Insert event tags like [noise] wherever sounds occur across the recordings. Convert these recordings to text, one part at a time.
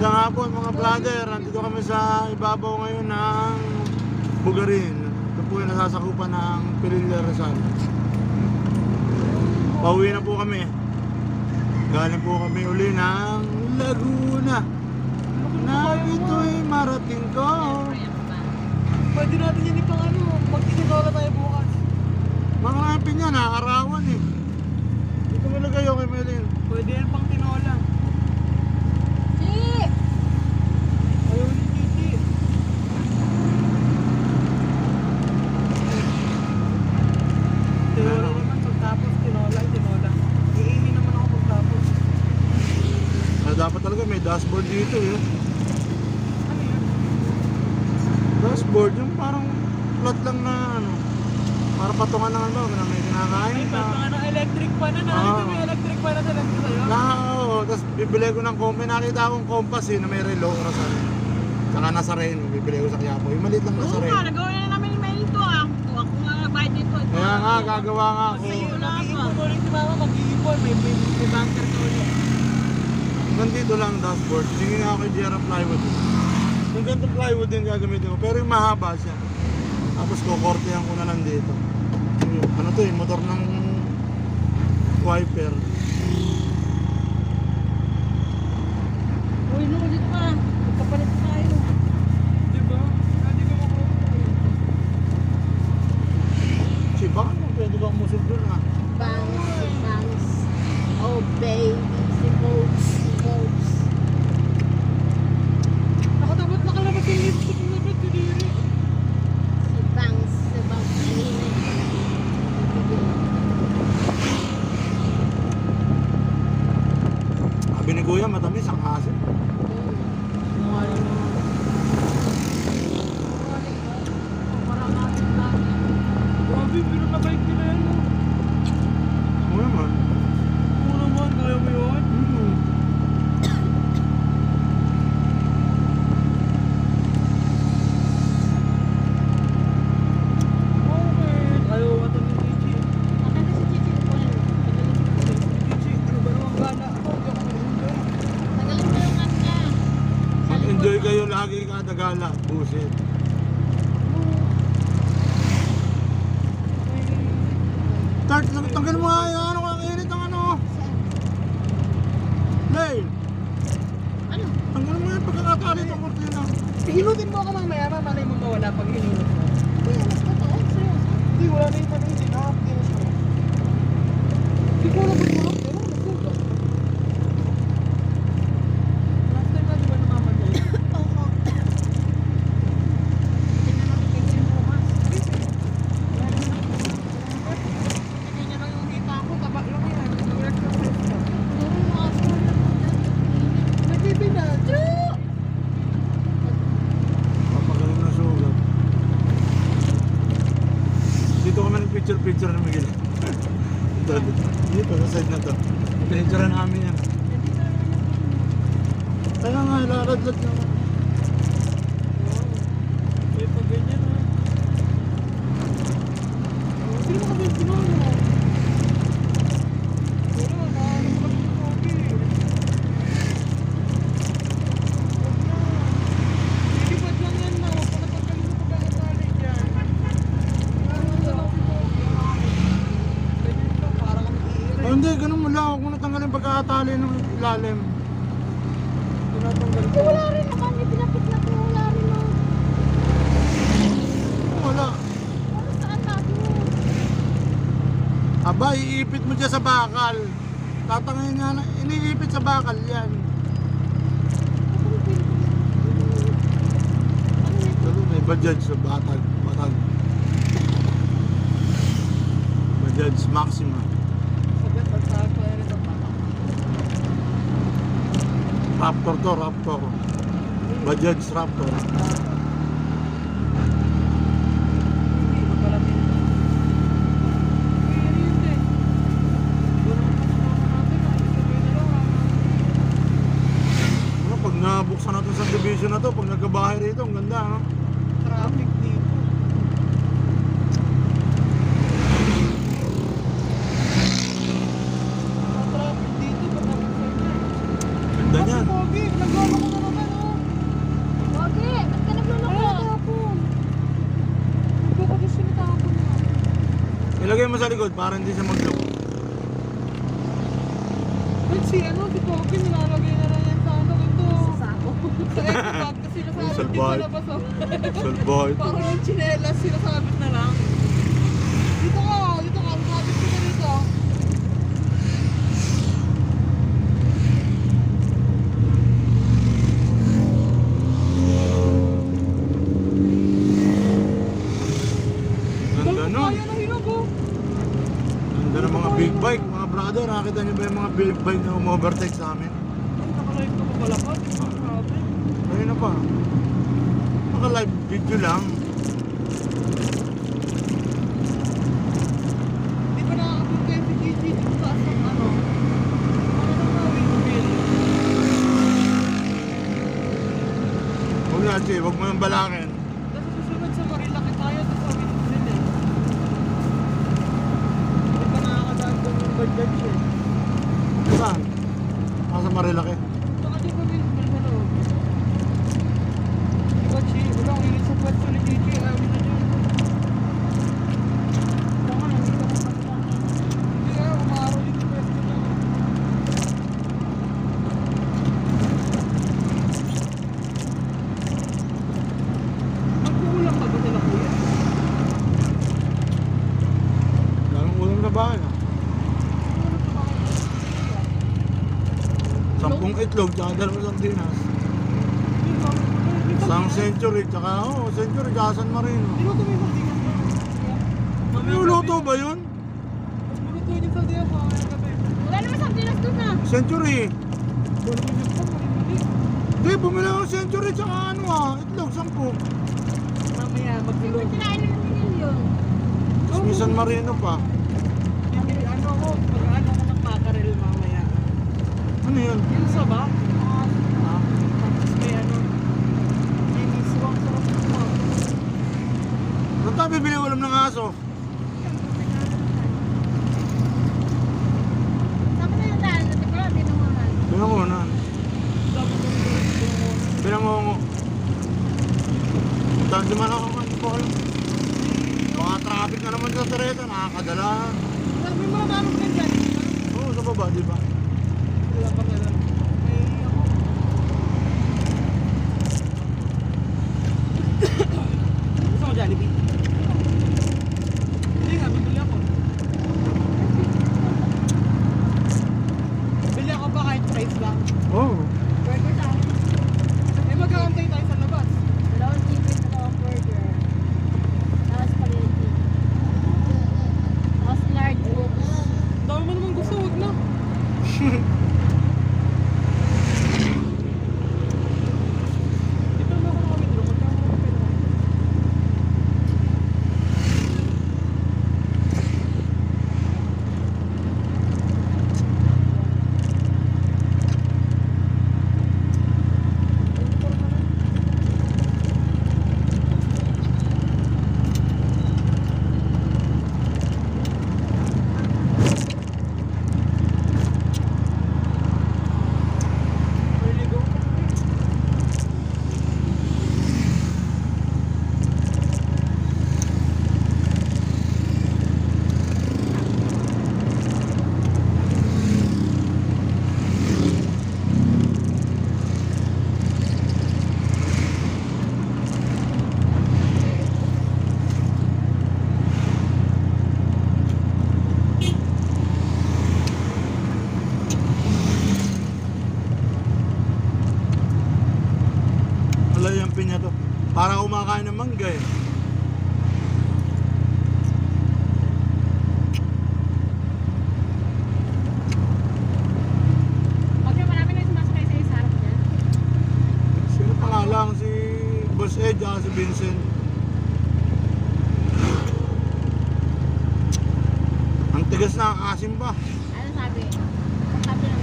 Magandang hapon mga brother. Nandito kami sa ibabaw ngayon ng Bugarin. Ito po yung nasasakupan ng Pililla Rizal. Pauwi na po kami. Galing po kami uli ng Laguna. Na ito'y marating ko. Pwede natin yan ipang ano, magtitinola tayo bukas. Mga napin niya, nakakarawan eh. Dito mo lagay yung kay Melin. Pwede yan pang tinola. Si! Ayaw ni Titi. Ano? naman, pagtapos tinola, tinola. Iimin naman ako pagtapos. Ah, dapat talaga may dashboard dito eh. Ano yun? Dashboard, yung parang flat lang na ano. Para patungan ng ano, na may kinakain Ay, ka. ba't mga electric pa na? Nakita Ah. yung electric pa na talaga sa'yo? Na, oo. Tapos bibili ko ng kombi. Nakita akong compass eh, na may relo orasan. Saka nasa Reno, bibili ko sa Quiapo. Yung maliit lang nasa Oo nga, Reno. nagawa na namin yung mail to ah. O, ako nga nagbayad dito. Ito, Kaya nga, gagawa nga ako. Kasi yun lang Mag-iipon ah. ulit si mama, mag-iipon. May, may, ka ulit. Nandito lang dashboard. Tingin nga ako kay JR plywood. Yung ganitong plywood din gagamitin ko. Pero yung mahaba siya. Tapos kukortehan ko na lang dito. Yung, ano to eh, motor ng wiper. Uy, no, dito ka. Magkapalit tayo. Di ba? Hindi ko makuha. Si baka naman pwede ba umusog doon ah. Bangs, bangs. Oh, baby. Si Boats, si Boats. Nakatabot nakalabas yung lipstick mo na kadiri. Si Bangs, si Bangs. Kanina. Sabi ni Kuya, matamis ang asin. Grabe, pero nabalik nila yan. Ano naman? Oo naman, kaya mo yun? Hmm. Okay. Ayaw ata ni Chichi. Akin na si Chichi ko yan. Chichi, ano ba naman gana ako? Hindi ako mag-enjoy. Tagalin mo yung ano niya. Sa Mag-enjoy likod. kayo lagi kada gala. Busit. Tart, tang- tanggal mo nga yung ano, ang init ng ano. Lay, Ano? tanggal mo yung pagkakatali ng kortina. Hinutin mo ako mamaya, mamalay mo mawala pag hinunot mo. Uy, mas. Seryoso. Hindi, wala na yung panisi. Nakapagin na siya. Hindi ko alam kung ano, pero nasugat. Last time na di ba namamatay? Oo. Tingnan natin kay Jim bukas. Hindi niya lang yung kita ko, taba lang yan. Nag-exercise ka. Oo, mga school na po. Nag-TV na. Papagaling na sugat. Dito kami nag-picture-picture ng Miguel. Dito, dito. Dito, sa side na to. Picture namin yan. Kaya nga, laladlad naman. May pag ganyan ha. Hindi mo kami pinuno. Pero nahanap kami ng pogi. Huwag na. Lilipad lang yan na. Huwag ka na pagkalim mo pagkakatali dyan. Ano na lang si pogi. Ganyan ka, parang kami iirin. Oh, hindi, ganun mo lang. Huwag mo natanggalin yung pagkakatali ng ilalim. Tinatanggal ko. Wala rin naman. Yung pinapit natin. Wala rin no. Wala. Ano saan natin mo? Aba, iipit mo dyan sa bakal. Tatangin nga na, iniipit sa bakal yan. Sabi, may Bajaj sa batag. Batag. Bajaj Maxima. Raptor to, Raptor. Bajaj Raptor. Sa likod para hindi siya mag-lock. Ba't si ano, si Pogi, nilalagay na lang yan sa ano, ito. Sa sako. Sa bag kasi nasabit din sa labas. Salbahay. [laughs] Parang yung chinelas, sinasabit na lang. Dito ka, dito ka, sabit ko na dito. Ganda nun. Kaya na hinog oh. Ganda ng mga big bike, mga brother. Nakita niyo ba yung mga big bike na umovertake sa amin? Naka-live ka pa pala pa. Grabe. Ayun na pa. Naka live video lang. Di ba nakakapag kayo si Gigi dito sa ano? Ano na nga, windmill? Huwag na, Che. Huwag mo yung balangin. Tapos susunod sa Marilaki tayo, tapos sa windmill eh. Di ba nakakadaan doon yung Bajaj eh? Saan? Nasa Marilaki. Saka di ba windmill sa loob? Di ba, Chi? Wala akong hilig sa pwesto ni Gigi. Ayaw na dyan. Baka nandito ka pa sa Hindi kaya umaro yung pwesto niya. Magkukulang pa ba sila kuya? Sa bahay. ah. Sampung itlog, tsaka dalawang sardinas. Isang century, tsaka oh, century, tsaka San Marino. Niluto mo yung sardinas mo. Niluluto ba yun? Niluto yung sardinas mo. Wala naman sa Pinas doon na. Century. Pa, mali-mali. Hindi, bumili ako century, tsaka ano ah, itlog, sampu. Mamaya magluluto. Kinain ng milyon. Tapos may San Marino pa. Bibili- Ano ko, mag-ano ko ng mackerel mamaya. Ano yun? Yung saba, Ah, tapos may ano, may miswang sarap mo. Saan tayo bibili ulam ng aso? Saan na yung daan? Hindi ko lang tinungan. Binangonan. Sabi ko, "Ito, Binangongo. Dahil man ako kan po alam. Mga traffic na naman sa Sareta, nakakadala. Sabi mo na ano ka dyan? Oo, sa baba, di ba? Wala pa nga lang. May ako. Gusto mo Jollibee? Hindi nga, bibili ako. Bili ako ba kahit price lang? Oo. Burger sa akin. Eh mag-aantay tayo sa labas. Dalawang chicken, dalawang burger. Tapos spaghetti. Tapos large books. Ang dami mo naman gusto, huwag na. Di pa naman ako nakawithdraw. Magkano ako pera? Really go? Alay yung pinya to. Para kumakain ng mangga eh. Kasi marami na sumasakay sa isa harap niya. Sino pa nga lang si Boss Ed at si Vincent. Ang tigas na ang asim pa. Ano sabi? Sabi lang.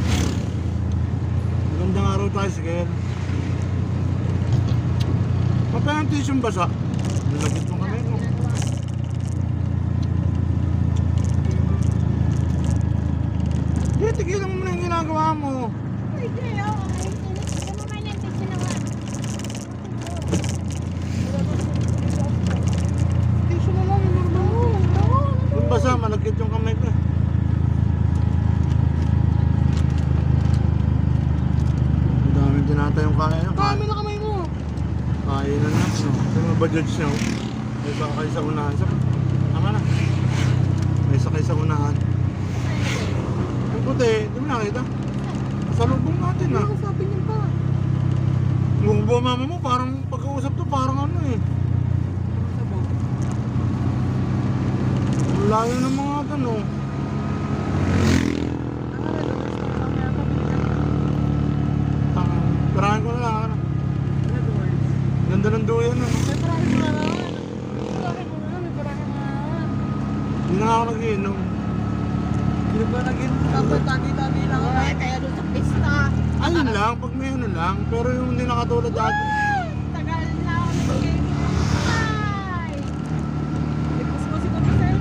Magandang araw tayo, sige. Papayantis yung basa. Nilagit mo kami. no? Hindi, tigilan mo muna yung ginagawa mo. Uy, Gray, oh, ang init. Hindi mo may lentis sinawan. Tissue na lang, yung normal mo. Yung basa, malagkit marami na kamay mo. Kaya na na. No? Ito yung bajaj niya. oh. May sakay sa unahan. Sa... Tama na. May sakay sa unahan. Yung puti, di mo nakita? Sa lubong natin ah. Ano sabi niya pa? Yung buwa mama mo, parang pagkausap to, parang ano eh. Ang Layo ng mga ano. Tang, pirahan ko na lang. Ano. Ganda ng duyan ano. Hindi na nga ako nag-iinom. Di ba naging dapat tagi-tagi lang ako? Ay, kaya doon sa pista. Ayun lang, pag may ano lang. Pero yung hindi nakatulad dati. Tagal na ako Ay! Ipos mo si Kumisel.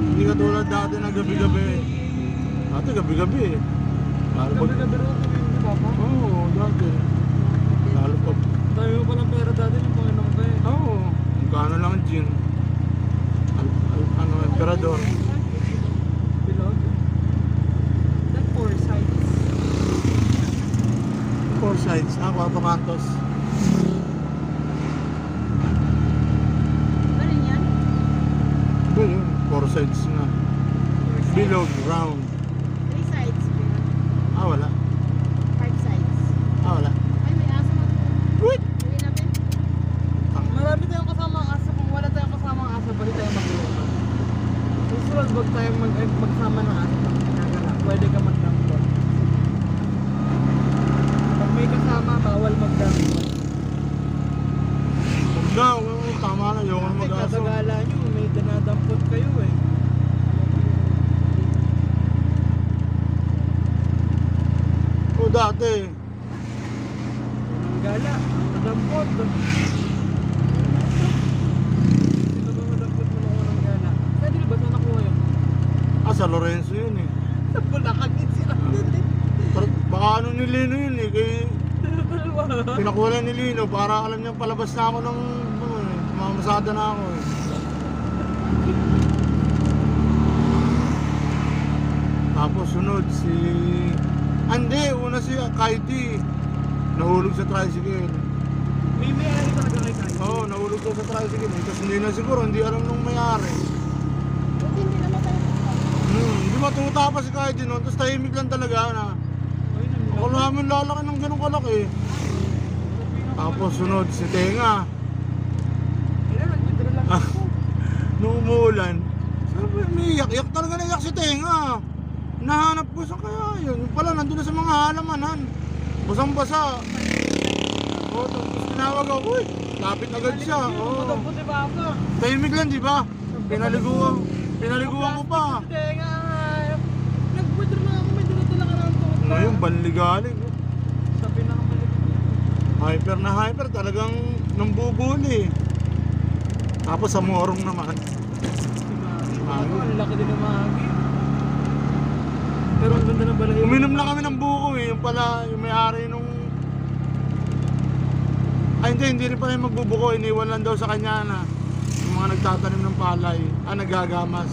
Hindi katulad dati na gabi-gabi. Dati gabi-gabi eh. Lalo pag... Gabi-gabi rin ako di ba pa? Oo, oh, dati. Lalo pag... Dami mo palang pera dati ng Panginoon ka eh. Oo, oh, magkano lang ang gin. Al, al, ano, emperador. Bilog. That four sides. Four sides. Ah, Quatro Cantos. Ano yan? Ito yun, four sides na. Bilog, round. Three sides. pero Ah, wala. Five sides. Ah, wala. Ay, may aso mag... Wait! Uwi natin. Tang- Marami tayong kasama ang asa. Kung wala tayong kasama ang asa, bali tayo magluto. Susunod, wag tayo mag eh, magsama ng asa. Ginagala. Pwede ka magdampot. Pag may kasama, bawal magdampot. Huwag na, oo, tama na. Yung Kasi mag-aso. katagala nyo, may dinadampot kayo eh. Oo, dati. Ang gala, nadampot. Sino ba madampot mo nung unang gala? Pwede ba saan nakuha yun? Ah, sa Lorenzo yun eh. [laughs] Sa Bulacan din sila. Baka ano ni Lino yun eh. Kay [laughs] pinakuha ni Lino para alam niya palabas na ako ng ano eh. Mamasada na ako eh. Tapos sunod si... Ande, una si Kaiti. Nahulog sa tricycle. May may-ari talaga kay Kaya. Oo, nahulog daw sa tricycle. eh. Tapos hindi na siguro, hindi alam nung mayari. Buti hindi naman tayo. Hmm, hindi matuta pa si Kaiti noon. Tapos tahimik lang talaga na. Ako namin lalaki ng ganun kalaki. Tapos sunod si Tenga. [laughs] Nung umuulan, sabi, may iyak-iyak talaga naiyak si Tenga. Nahanap ko sa kaya yun. Yung pala, nandun na sa mga halamanan. Basang-basa. Oo, tapos tinawag ako, uy, lapit agad siya. Oo. Madampot si Papa. Tahimik lang, di ba? Pinaliguan. Pinaliguan ko pa. Tenga, nag-withdraw na ako. May dinadala ka ng tuhod pa. Ngayon, banligaling. Sa pinakamalit. Hyper na hyper, talagang nambubuli. Tapos sa morong naman. Ano, ang laki din ng mahagi. Pero ang ganda ng balahibo. Uminom lang kami ng buko eh. Yung pala, yung may-ari nung... Ay hindi, hindi rin pala yung magbubuko. Iniwan lang daw sa kanya na yung mga nagtatanim ng palay. Ah, naggagamas.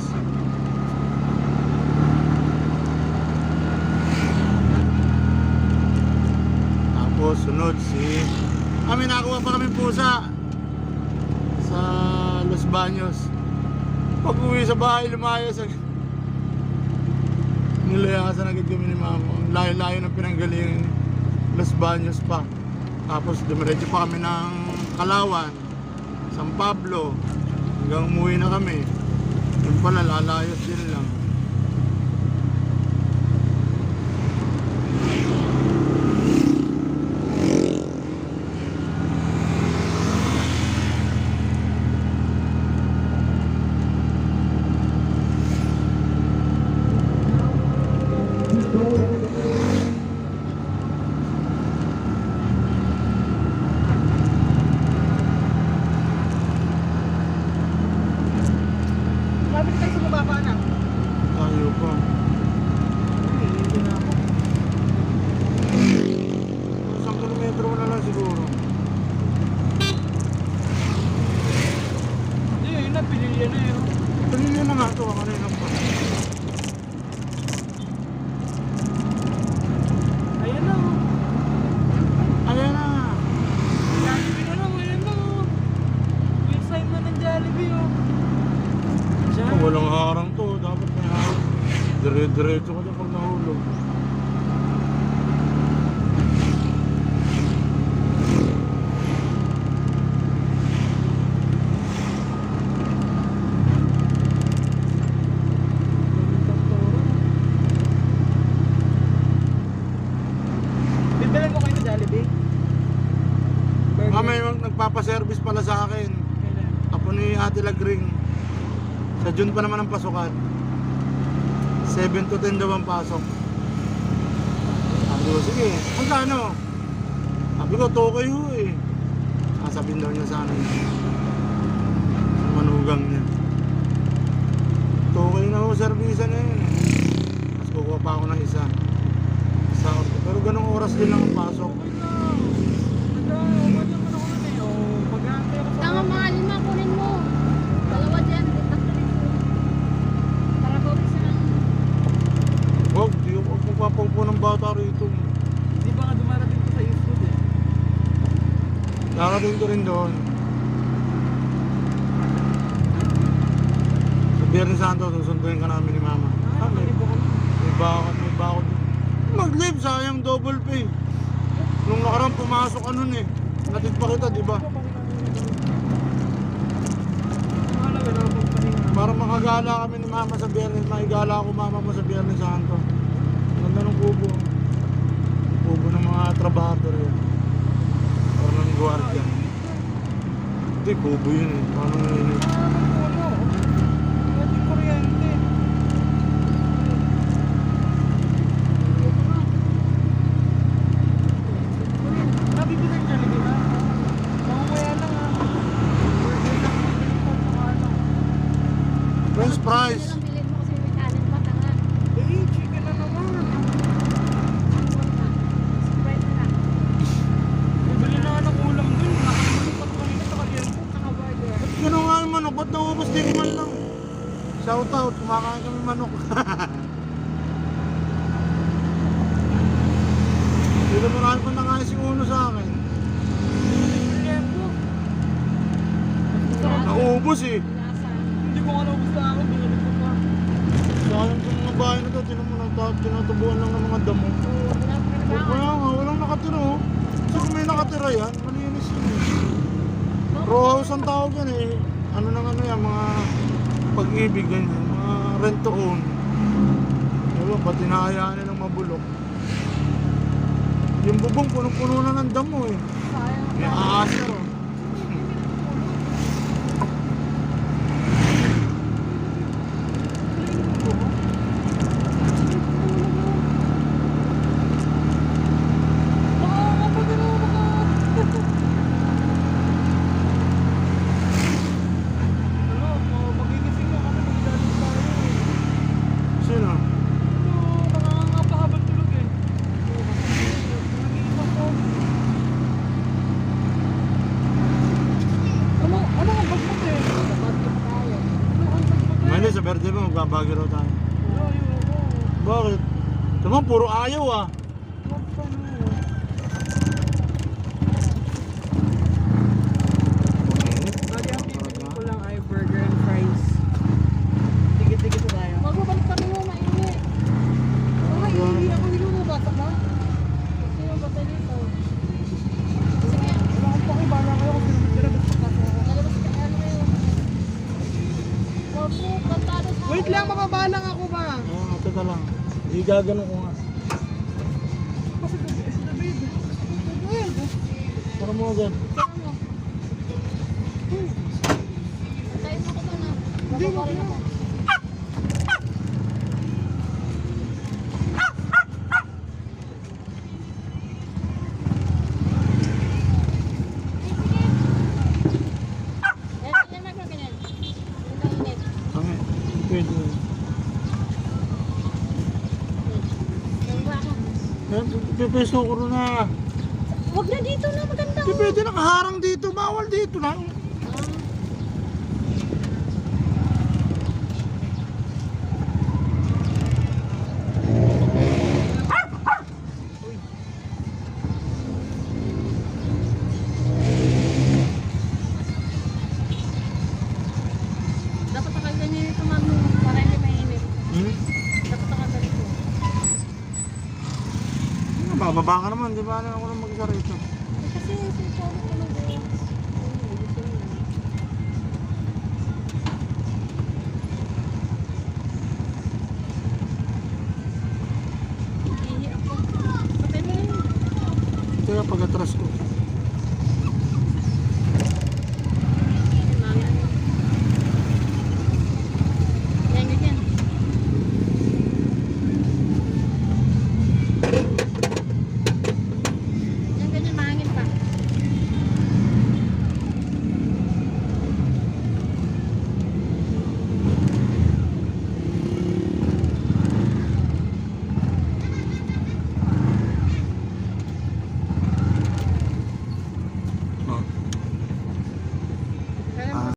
Tapos sunod si... Kami nakuha pa kami pusa sa Los Baños. Pag uwi sa bahay, lumayas. Nilayasan agad kami ni mama. Ang Layo-layo ng pinanggalingan. Los Baños pa. Tapos dumiretso pa kami ng Kalawan, San Pablo. Hanggang umuwi na kami. Yung pala, lalayos din lang. gabi oh. Diyan. Walang harang to, dapat may harang. Dire-diretso ka dyan 7 to 10 daw ang pasok. Sabi ko, sige, magkano? Sabi ko, tokay ho eh. Sasabihin daw niya sa akin. Sa manugang niya. Tokay na ho, servisa na yun. Tapos kukuha pa ako ng isa. Ako. Pero ganong oras din lang ang pasok. Okay na. Nag-aawad naman ako nun eh. Oh, mag-aantay ako sa... Tanga mga lima, kunin mo. Dalawa dyan, tatlo dito. Para ko isa. Huwag, di ako magpapaupo ng bata rito. Di ba nga dumarating ko sa YouTube eh? Darating ko rin doon. Sa Biyernes Santo, susunduin ka namin ni Mama. Ah, may, ko. may bakot, may bakot. Mag-live, sayang double pay. Nung nakarang pumasok ka nun eh. Natid pa kita, di ba? Para makagala kami ni Mama sa Biyernes, makigala ako Mama mo sa Biyernes Santo. Ganda ng kubo. Kubo ng mga trabahador yan. Ng gwardiya. Hindi, kubo yun eh. Paano yun eh. Ah, nagpuno. Wala din kuryente. Nabibili ng Jollibee na. Mamamaya lang ah. Burger lang bibili ko, tsaka ano. French fries. Ano lang bilhin mo kasi may kanin pa, tanga. Eh, chicken na naman. Sprite na lang. Bibili na nga ng ulam dun. Nakalimutan ko kanina sa kalyente. Saka burger. Ganun nga yung manok, ba't naubos di ko man lang? Shout out, kumakain kami manok. Hindi mo rin pa nangain si Uno sa akin. Liempo. Naubos eh. Lasa. Hindi ko nga naubos na ako. Binalik ko pa. Sayang sa mga bahay na to, tinan mo nagta- tinatubuan lang ng mga damo. Oo, wala pa O kinabangan. kaya nga, walang nakatira oh. So may nakatira yan, malinis yun eh. Row house ang tawag yan eh. Ano nang ano yan, mga pag-ibig ganyan, mga rent to own. Ewan, ba't hinahayaan nilang mabulok? Yung bubong, punong-puno na ng damo eh. May aasar oh. Baka nga pa din ako baka. Ano, ma- magigising na kami. Magdalis tayo eh. Sino? Ano, nakanganga habang tulog eh. Nag-iisang ko. Ano, ano ang bagmot eh? Bakit tayo? Ano ang bagmot eh? Mali, sa birthday mo, magbabagi raw tayo. Ayaw ko. Bakit? Tama, puro ayaw ah. Pa mo. Bali, ang bibili ko lang ay burger and fries. Tigit-tigit na tayo. Magbabalik kami mo, mainit. Ay, hindi ako hindi mo batak na. Sino ba tayo dito? Sige, Wala akong pakibala kayo kung sino tira gusto ka. lalabas ka. Ano kayo? Wag sa Wait lang, mababalang ako ba? Oo, teka lang. Igagano ko nga. Para mo agad. Saan mo? Antayin mo ko doon ah. Hindi, na. ako. Eh, Pipeso ko na. Huwag na dito na, maganda walang harang dito, bawal dito lang. Hmm? bababa ka naman, di ba? Ano ako naman? Ihi ako. Patay mo na yun. Kaya pag-atras ko.